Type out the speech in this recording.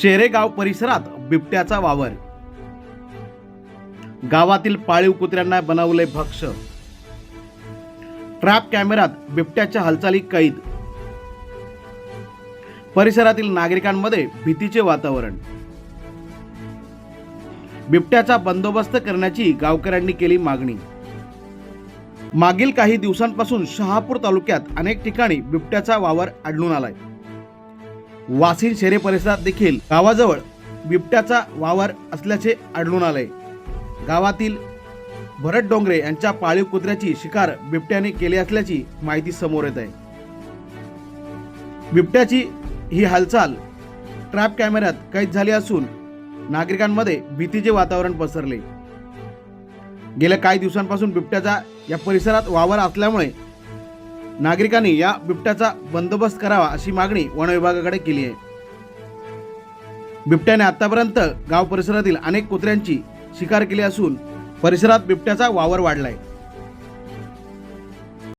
शेरेगाव परिसरात बिबट्याचा वावर. गावातील पाळीव कुत्र्यांना बनवले भक्ष ट्रॅप कॅमेरात बिबट्याच्या हालचाली कैद. परिसरातील नागरिकांमध्ये भीतीचे वातावरण. बिबट्याचा बंदोबस्त करण्याची गावकऱ्यांनी केली मागणी. मागील काही दिवसांपासून शहापूर तालुक्यात अनेक ठिकाणी बिबट्याचा वावर आढळून आलाय. वासिन शेरे परिसरात देखील गावाजवळ बिबट्याचा वावर असल्याचे आढळून आले. गावातील भरत डोंगरे यांच्या पाळीव कुत्र्याची शिकार बिबट्याने केली असल्याची माहिती समोर येत आहे. बिबट्याची ही हालचाल ट्रॅप कॅमेऱ्यात कैद झाली असून नागरिकांमध्ये भीतीचे वातावरण पसरले. गेल्या काही दिवसांपासून बिबट्याचा या परिसरात वावर असल्यामुळे नागरिकांनी या बिबट्याचा बंदोबस्त करावा अशी मागणी वन विभागाकडे केली आहे. बिबट्याने आतापर्यंत गाव परिसरातील अनेक कुत्र्यांची शिकार केली असून परिसरात बिबट्याचा वावर वाढलाय.